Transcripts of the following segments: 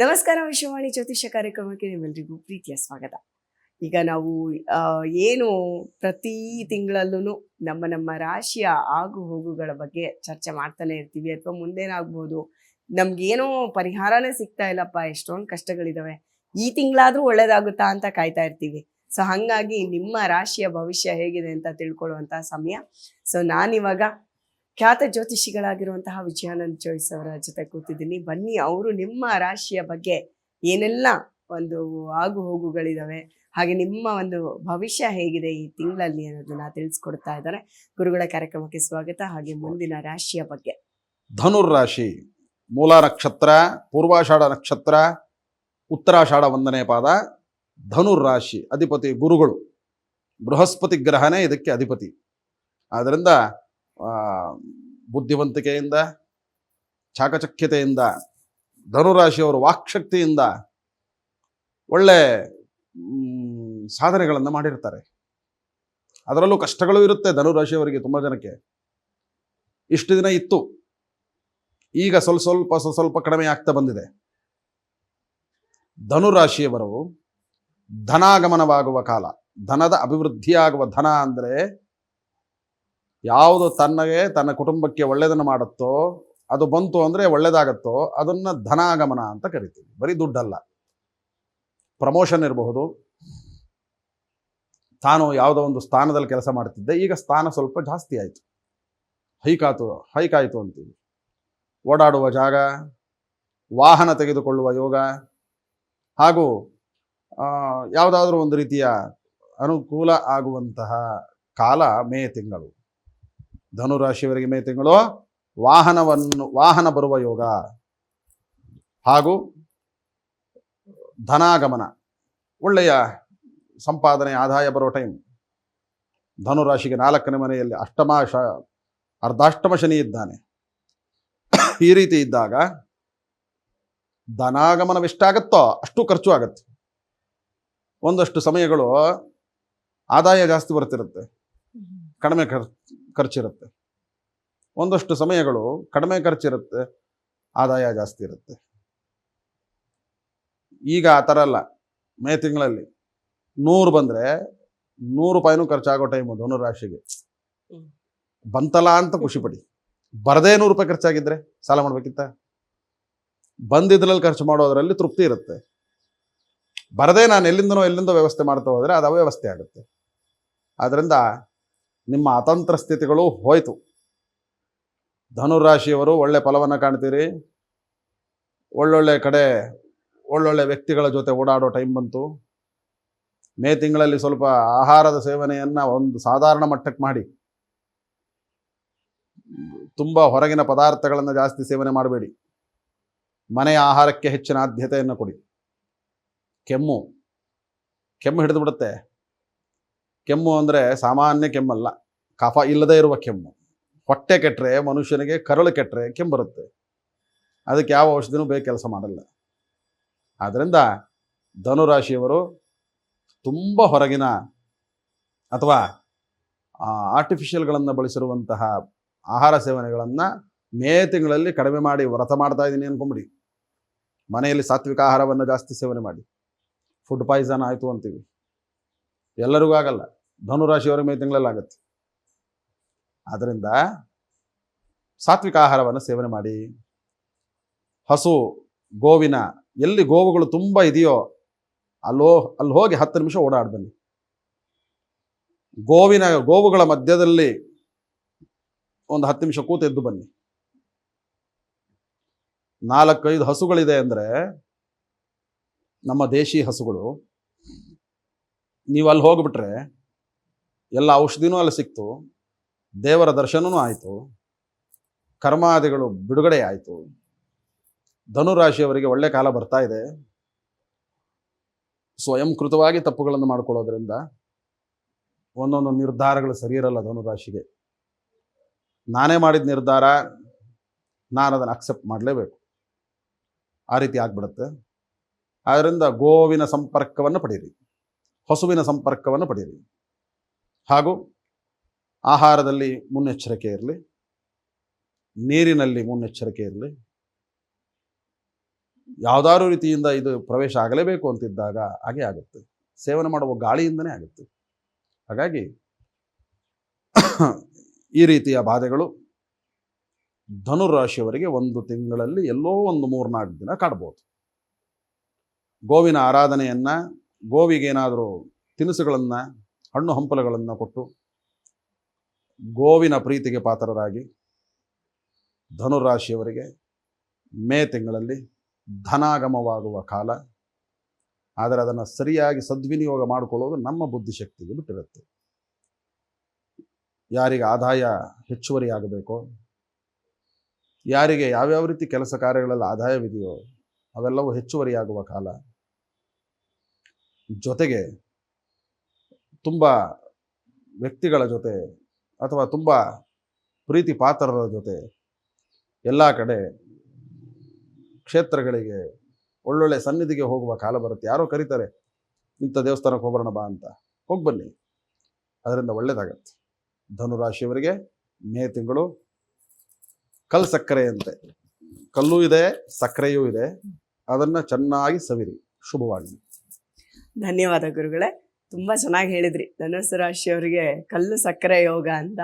ನಮಸ್ಕಾರ ವಿಶ್ವವಾಣಿ ಜ್ಯೋತಿಷ್ಯ ಕಾರ್ಯಕ್ರಮಕ್ಕೆ ನಿಮ್ಮೆಲ್ಲರಿಗೂ ಪ್ರೀತಿಯ ಸ್ವಾಗತ. ಈಗ ನಾವು ಏನು ಪ್ರತಿ ತಿಂಗಳಲ್ಲೂ ನಮ್ಮ ನಮ್ಮ ರಾಶಿಯ ಆಗು ಹೋಗುಗಳ ಬಗ್ಗೆ ಚರ್ಚೆ ಮಾಡ್ತಾನೆ ಇರ್ತೀವಿ. ಅಥವಾ ಮುಂದೇನಾಗ್ಬೋದು, ನಮ್ಗೇನೋ ಪರಿಹಾರನೇ ಸಿಗ್ತಾ ಇಲ್ಲಪ್ಪ, ಎಷ್ಟೊಂದು ಕಷ್ಟಗಳಿದಾವೆ. ಈ ತಿಂಗಳಾದ್ರೂ ಒಳ್ಳೇದಾಗುತ್ತಾ ಅಂತ ಕಾಯ್ತಾ ಇರ್ತೀವಿ. ಸೊ ಹಂಗಾಗಿ ನಿಮ್ಮ ರಾಶಿಯ ಭವಿಷ್ಯ ಹೇಗಿದೆ ಅಂತ ತಿಳ್ಕೊಳ್ಳುವಂತಹ ಸಮಯ. ಸೊ ನಾನಿವಾಗ ಖ್ಯಾತ ಜ್ಯೋತಿಷಿಗಳಾಗಿರುವಂತಹ ವಿಜಯಾನಂದ್ ಚೋಯ್ಸ್ ಅವರ ಜೊತೆ ಕೂತಿದ್ದೀನಿ. ಬನ್ನಿ, ಅವರು ನಿಮ್ಮ ರಾಶಿಯ ಬಗ್ಗೆ ಏನೆಲ್ಲ ಒಂದು ಆಗು ಹೋಗುಗಳಿದಾವೆ, ಹಾಗೆ ನಿಮ್ಮ ಒಂದು ಭವಿಷ್ಯ ಹೇಗಿದೆ ಈ ತಿಂಗಳಲ್ಲಿ ಅನ್ನೋದನ್ನ ತಿಳಿಸ್ಕೊಡ್ತಾ ಇದ್ದಾರೆ. ಗುರುಗಳ ಕಾರ್ಯಕ್ರಮಕ್ಕೆ ಸ್ವಾಗತ, ಹಾಗೆ ಮುಂದಿನ ರಾಶಿಯ ಬಗ್ಗೆ. ಧನುರ್ರಾಶಿ, ಮೂಲ ನಕ್ಷತ್ರ, ಪೂರ್ವಾಷಾಢ ನಕ್ಷತ್ರ, ಉತ್ತರಾಷಾಢ ಒಂದನೇ ಪಾದ. ಧನುರ್ರಾಶಿ ಅಧಿಪತಿ ಗುರುಗಳು. ಬೃಹಸ್ಪತಿ ಗ್ರಹನೇ ಇದಕ್ಕೆ ಅಧಿಪತಿ. ಆದ್ದರಿಂದ ಬುದ್ಧಿವಂತಿಕೆಯಿಂದ, ಚಾಕಚಕ್ಯತೆಯಿಂದ ಧನುರಾಶಿಯವರು ವಾಕ್ಶಕ್ತಿಯಿಂದ ಒಳ್ಳೆ ಸಾಧನೆಗಳನ್ನು ಮಾಡಿರ್ತಾರೆ. ಅದರಲ್ಲೂ ಕಷ್ಟಗಳು ಇರುತ್ತೆ ಧನುರಾಶಿಯವರಿಗೆ ತುಂಬ ಜನಕ್ಕೆ. ಇಷ್ಟು ದಿನ ಇತ್ತು. ಈಗ ಸ್ವಲ್ಪ ಸ್ವಲ್ಪ ಸ್ವಲ್ಪ ಕಡಿಮೆ ಆಗ್ತಾ ಬಂದಿದೆ. ಧನುರಾಶಿಯವರು ಧನಾಗಮನವಾಗುವ ಕಾಲ. ಧನದ ಅಭಿವೃದ್ಧಿಯಾಗುವ ಧನ ಅಂದರೆ ಯಾವುದು ತನ್ನಗೆ, ತನ್ನ ಕುಟುಂಬಕ್ಕೆ ಒಳ್ಳೆಯದನ್ನು ಮಾಡುತ್ತೋ, ಅದು ಬಂತು ಅಂದರೆ ಒಳ್ಳೆಯದಾಗತ್ತೋ ಅದನ್ನು ಧನಾಗಮನ ಅಂತ ಕರಿತೀವಿ. ಬರೀ ದುಡ್ಡಲ್ಲ. ಪ್ರಮೋಷನ್ ಇರಬಹುದು. ತಾನು ಯಾವುದೋ ಒಂದು ಸ್ಥಾನದಲ್ಲಿ ಕೆಲಸ ಮಾಡ್ತಿದ್ದೆ, ಈಗ ಸ್ಥಾನ ಸ್ವಲ್ಪ ಜಾಸ್ತಿ ಆಯಿತು. ಹೈಕಾತು, ಹೈಕಾಯಿತು ಅಂತೀವಿ. ಓಡಾಡುವ ಜಾಗ, ವಾಹನ ತೆಗೆದುಕೊಳ್ಳುವ ಯೋಗ, ಹಾಗೂ ಯಾವುದಾದ್ರೂ ಒಂದು ರೀತಿಯ ಅನುಕೂಲ ಆಗುವಂತಹ ಕಾಲ ಮೇ ತಿಂಗಳು. ಧನುರಾಶಿಯವರಿಗೆ ಮೇ ತಿಂಗಳು. ವಾಹನವನ್ನು, ವಾಹನ ಬರುವ ಯೋಗ. ಹಾಗೂ ಧನಾಗಮನ. ಒಳ್ಳೆಯ ಸಂಪಾದನೆ, ಆದಾಯ ಬರೋ ಟೈಮ್ ಧನುರಾಶಿಗೆ ನಾಲ್ಕನೇ ಮನೆಯಲ್ಲಿ ಅಷ್ಟಮ ಶ, ಅರ್ಧಾಷ್ಟಮ ಶನಿ ಇದ್ದಾನೆ. ಈ ರೀತಿ ಇದ್ದಾಗ ಧನಾಗಮನವೆಷ್ಟಾಗತ್ತೋ ಅಷ್ಟು ಖರ್ಚು ಆಗತ್ತೆ. ಒಂದಷ್ಟು ಸಮಯಗಳು ಆದಾಯ ಜಾಸ್ತಿ ಬರ್ತಿರುತ್ತೆ. ಕಡಿಮೆ ಖರ್ ಖರ್ಚಿರುತ್ತೆ. ಒಂದಷ್ಟು ಸಮಯಗಳು ಕಡಿಮೆ ಖರ್ಚಿರುತ್ತೆ ಆದಾಯ ಜಾಸ್ತಿ ಇರುತ್ತೆ. ಈಗ ಆ ಥರ ಅಲ್ಲ. ಮೇ ತಿಂಗಳಲ್ಲಿ ನೂರು ಬಂದರೆ ನೂರು ರೂಪಾಯಿನೂ ಖರ್ಚಾಗೋ ಟೈಮು ಧನುರಾಶಿಗೆ ರಾಶಿಗೆ. ಬಂತಲ್ಲ ಅಂತ ಖುಷಿ ಪಡಿ. ಬರದೇ ನೂರು ರೂಪಾಯಿ ಖರ್ಚಾಗಿದ್ರೆ ಸಾಲ ಮಾಡ್ಬೇಕಿತ್ತ? ಬಂದಿದ್ರಲ್ಲಿ ಖರ್ಚು ಮಾಡೋದ್ರಲ್ಲಿ ತೃಪ್ತಿ ಇರುತ್ತೆ. ಬರದೇ ನಾನು ಎಲ್ಲಿಂದನೋ ಎಲ್ಲಿಂದೋ ವ್ಯವಸ್ಥೆ ಮಾಡ್ತಾ ಹೋದರೆ ಅದು ಅವ್ಯವಸ್ಥೆ ಆಗುತ್ತೆ. ಆದ್ದರಿಂದ ನಿಮ್ಮ ಅತಂತ್ರ ಸ್ಥಿತಿಗಳು ಹೋಯ್ತು. ಧನುರಾಶಿಯವರು ಒಳ್ಳೆ ಫಲವನ್ನು ಕಾಣ್ತೀರಿ. ಒಳ್ಳೊಳ್ಳೆ ಕಡೆ, ಒಳ್ಳೊಳ್ಳೆ ವ್ಯಕ್ತಿಗಳ ಜೊತೆ ಓಡಾಡೋ ಟೈಮ್ ಬಂತು. ಮೇ ತಿಂಗಳಲ್ಲಿ ಸ್ವಲ್ಪ ಆಹಾರದ ಸೇವನೆಯನ್ನು ಒಂದು ಸಾಧಾರಣ ಮಟ್ಟಕ್ಕೆ ಮಾಡಿ. ತುಂಬ ಹೊರಗಿನ ಪದಾರ್ಥಗಳನ್ನು ಜಾಸ್ತಿ ಸೇವನೆ ಮಾಡಬೇಡಿ. ಮನೆಯ ಆಹಾರಕ್ಕೆ ಹೆಚ್ಚಿನ ಆದ್ಯತೆಯನ್ನು ಕೊಡಿ. ಕೆಮ್ಮು. ಕೆಮ್ಮು ಹಿಡಿದು ಬಿಡುತ್ತೆ ಕೆಮ್ಮು ಅಂದರೆ ಸಾಮಾನ್ಯ ಕೆಮ್ಮಲ್ಲ. ಕಫ ಇಲ್ಲದೇ ಇರುವ ಕೆಮ್ಮು. ಹೊಟ್ಟೆ ಕೆಟ್ಟರೆ ಮನುಷ್ಯನಿಗೆ ಕರಳು ಕೆಟ್ಟರೆ ಕೆಮ್ಮು ಬರುತ್ತೆ. ಅದಕ್ಕೆ ಯಾವ ಔಷಧಿನೂ ಬೇಗ ಕೆಲಸ ಮಾಡಲ್ಲ. ಆದ್ದರಿಂದ ಧನುರಾಶಿಯವರು ತುಂಬ ಹೊರಗಿನ ಅಥವಾ ಆರ್ಟಿಫಿಷಿಯಲ್ಗಳನ್ನು ಬಳಸಿರುವಂತಹ ಆಹಾರ ಸೇವನೆಗಳನ್ನು ಮೇ ತಿಂಗಳಲ್ಲಿ ಕಡಿಮೆ ಮಾಡಿ ವ್ರತ ಮಾಡ್ತಾ ಇದ್ದೀನಿ ಅನ್ಕೊಂಬಿಡಿ ಮನೆಯಲ್ಲಿ ಸಾತ್ವಿಕ ಆಹಾರವನ್ನು ಜಾಸ್ತಿ ಸೇವನೆ ಮಾಡಿ. ಫುಡ್ ಪಾಯ್ಸನ್ ಆಯಿತು ಅಂತೀವಿ. ಎಲ್ಲರಿಗೂ ಆಗಲ್ಲ. ಧನುರಾಶಿಯವರಿಗೆ ಮೇ ತಿಂಗಳಲ್ಲಿ ಆಗುತ್ತೆ. ಆದ್ದರಿಂದ ಸಾತ್ವಿಕ ಆಹಾರವನ್ನು ಸೇವನೆ ಮಾಡಿ. ಹಸು, ಗೋವಿನ, ಎಲ್ಲಿ ಗೋವುಗಳು ತುಂಬ ಇದೆಯೋ ಅಲ್ಲೋ, ಅಲ್ಲಿ ಹೋಗಿ ಹತ್ತು ನಿಮಿಷ ಓಡಾಡಿ ಬನ್ನಿ. ಗೋವಿನ, ಗೋವುಗಳ ಮಧ್ಯದಲ್ಲಿ ಒಂದು ಹತ್ತು ನಿಮಿಷ ಕೂತು ಎದ್ದು ಬನ್ನಿ. ನಾಲ್ಕೈದು ಹಸುಗಳಿದೆ ಅಂದರೆ ನಮ್ಮ ದೇಶಿ ಹಸುಗಳು ನೀವು ಅಲ್ಲಿ ಹೋಗ್ಬಿಟ್ರೆ ಎಲ್ಲ ಔಷಧಿನೂ ಅಲ್ಲಿ ಸಿಕ್ತು, ದೇವರ ದರ್ಶನವೂ ಆಯಿತು, ಕರ್ಮಾದಿಗಳು ಬಿಡುಗಡೆ ಆಯಿತು, ಧನುರಾಶಿಯವರಿಗೆ ಒಳ್ಳೆ ಕಾಲ ಬರ್ತಾ ಇದೆ. ಸ್ವಯಂಕೃತವಾಗಿ ತಪ್ಪುಗಳನ್ನು ಮಾಡ್ಕೊಳ್ಳೋದ್ರಿಂದ ಒಂದೊಂದು ನಿರ್ಧಾರಗಳು ಸರಿ ಇರಲ್ಲ ಧನುರಾಶಿಗೆ. ನಾನೇ ಮಾಡಿದ ನಿರ್ಧಾರ ನಾನು ಅದನ್ನು ಅಕ್ಸೆಪ್ಟ್ ಮಾಡಲೇಬೇಕು. ಆ ರೀತಿ ಆಗ್ಬಿಡುತ್ತೆ. ಆದ್ದರಿಂದ ಗೋವಿನ ಸಂಪರ್ಕವನ್ನು ಪಡೆಯಿರಿ. ಹಸುವಿನ ಸಂಪರ್ಕವನ್ನು ಪಡೆಯಿರಿ. ಹಾಗೂ ಆಹಾರದಲ್ಲಿ ಮುನ್ನೆಚ್ಚರಿಕೆ ಇರಲಿ. ನೀರಿನಲ್ಲಿ ಮುನ್ನೆಚ್ಚರಿಕೆ ಇರಲಿ. ಯಾವುದಾದ್ರು ರೀತಿಯಿಂದ ಇದು ಪ್ರವೇಶ ಆಗಲೇಬೇಕು ಅಂತಿದ್ದಾಗ ಹಾಗೆ ಆಗುತ್ತೆ. ಸೇವನೆ ಮಾಡುವ ಗಾಳಿಯಿಂದನೇ ಆಗುತ್ತೆ. ಹಾಗಾಗಿ ಈ ರೀತಿಯ ಬಾಧೆಗಳು ಧನುರಾಶಿಯವರಿಗೆ ಒಂದು ತಿಂಗಳಲ್ಲಿ ಎಲ್ಲೋ ಒಂದು ಮೂರ್ನಾಲ್ಕು ದಿನ ಕಾಡ್ಬೋದು. ಗೋವಿನ ಆರಾಧನೆಯನ್ನ ಗೋವಿಗೇನಾದರೂ ತಿನಿಸುಗಳನ್ನು, ಹಣ್ಣು ಹಂಪಲುಗಳನ್ನು ಕೊಟ್ಟು, ಗೋವಿನ ಪ್ರೀತಿಗೆ ಪಾತ್ರರಾಗಿ, ಧನುರಾಶಿಯವರಿಗೆ ಮೇ ತಿಂಗಳಲ್ಲಿ ಧನಾಗಮವಾಗುವ ಕಾಲ. ಆದರೆ ಅದನ್ನು ಸರಿಯಾಗಿ ಸದ್ವಿನಿಯೋಗ ಮಾಡಿಕೊಳ್ಳೋದು ನಮ್ಮ ಬುದ್ಧಿಶಕ್ತಿಗೆ ಬಿಟ್ಟಿರುತ್ತೆ. ಯಾರಿಗೆ ಆದಾಯ ಹೆಚ್ಚುವರಿಯಾಗಬೇಕೋ ಯಾರಿಗೆ ಯಾವ್ಯಾವ ರೀತಿ ಕೆಲಸ ಕಾರ್ಯಗಳಲ್ಲಿ ಆದಾಯವಿದೆಯೋ ಅವೆಲ್ಲವೂ ಹೆಚ್ಚುವರಿಯಾಗುವ ಕಾಲ. ಜೊತೆಗೆ ತುಂಬ ವ್ಯಕ್ತಿಗಳ ಜೊತೆ ಅಥವಾ ತುಂಬ ಪ್ರೀತಿ ಪಾತ್ರರ ಜೊತೆ ಎಲ್ಲ ಕಡೆ ಕ್ಷೇತ್ರಗಳಿಗೆ ಒಳ್ಳೊಳ್ಳೆ ಸನ್ನಿಧಿಗೆ ಹೋಗುವ ಕಾಲ ಬರುತ್ತೆ. ಯಾರೋ ಕರೀತಾರೆ, ಇಂಥ ದೇವಸ್ಥಾನಕ್ಕೆ ಹೋಗೋಣ ಬಾ ಅಂತ. ಹೋಗಿ ಬನ್ನಿ. ಅದರಿಂದ ಒಳ್ಳೇದಾಗತ್ತೆ. ಧನುರಾಶಿಯವರಿಗೆ ಮೇ ತಿಂಗಳು ಕಲ್ ಸಕ್ಕರೆಯಂತೆ ಕಲ್ಲು ಇದೆ, ಸಕ್ಕರೆಯೂ ಇದೆ. ಅದನ್ನು ಚೆನ್ನಾಗಿ ಸವಿರಿ. ಶುಭವಾಗಲಿ. ಧನ್ಯವಾದ ಗುರುಗಳೇ. ತುಂಬಾ ಚೆನ್ನಾಗಿ ಹೇಳಿದ್ರಿ. ಧನುಸ್ಸು ರಾಶಿಯವರಿಗೆ ಕಲ್ಲು ಸಕ್ಕರೆ ಯೋಗ ಅಂತ.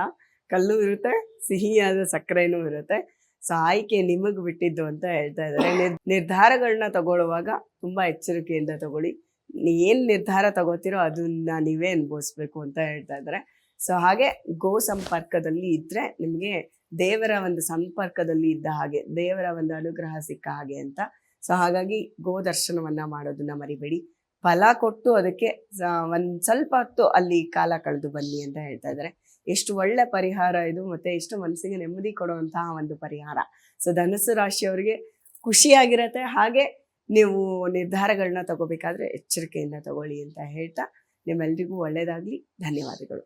ಕಲ್ಲು ಇರುತ್ತೆ, ಸಿಹಿಯಾದ ಸಕ್ಕರೆನೂ ಇರುತ್ತೆ. ಸೊ ಆಯ್ಕೆ ನಿಮಗೆ ಬಿಟ್ಟಿದ್ದು ಅಂತ ಹೇಳ್ತಾ ಇದ್ದಾರೆ. ನಿರ್- ನಿರ್ಧಾರಗಳನ್ನ ತಗೊಳ್ಳುವಾಗ ತುಂಬಾ ಎಚ್ಚರಿಕೆಯಿಂದ ತಗೊಳ್ಳಿ. ಏನು ನಿರ್ಧಾರ ತಗೋತಿರೋ ಅದನ್ನ ನೀವೇ ಅನುಭವಿಸ್ಬೇಕು ಅಂತ ಹೇಳ್ತಾ ಇದ್ದಾರೆ. ಸೊ ಹಾಗೆ ಗೋ ಸಂಪರ್ಕದಲ್ಲಿ ಇದ್ರೆ ನಿಮಗೆ ದೇವರ ಒಂದು ಸಂಪರ್ಕದಲ್ಲಿ ಇದ್ದ ಹಾಗೆ, ದೇವರ ಒಂದು ಅನುಗ್ರಹ ಸಿಕ್ಕ ಹಾಗೆ ಅಂತ ಸೊ ಹಾಗಾಗಿ ಗೋ ದರ್ಶನವನ್ನ ಮಾಡೋದನ್ನ ಮರಿಬೇಡಿ. ಫಲ ಕೊಟ್ಟು ಅದಕ್ಕೆ ಒಂದು ಒಂದ್ ಸ್ವಲ್ಪ ಹೊತ್ತು ಅಲ್ಲಿ ಕಾಲ ಕಳೆದು ಬನ್ನಿ ಅಂತ ಹೇಳ್ತಾ ಇದ್ದಾರೆ. ಎಷ್ಟು ಒಳ್ಳೆ ಪರಿಹಾರ ಇದು ಮತ್ತೆ ಎಷ್ಟು ಮನಸ್ಸಿಗೆ ನೆಮ್ಮದಿ ಕೊಡುವಂತಹ ಒಂದು ಪರಿಹಾರ. ಸೊ ಧನಸ್ಸು ರಾಶಿಯವರಿಗೆ ಖುಷಿಯಾಗಿರತ್ತೆ. ಹಾಗೆ ನೀವು ನಿರ್ಧಾರಗಳನ್ನ ತಗೋಬೇಕಾದ್ರೆ ಎಚ್ಚರಿಕೆಯಿಂದ ತಗೊಳ್ಳಿ ಅಂತ ಹೇಳ್ತಾ ನಿಮ್ಮೆಲ್ರಿಗೂ ಒಳ್ಳೆಯದಾಗಲಿ ಧನ್ಯವಾದಗಳು.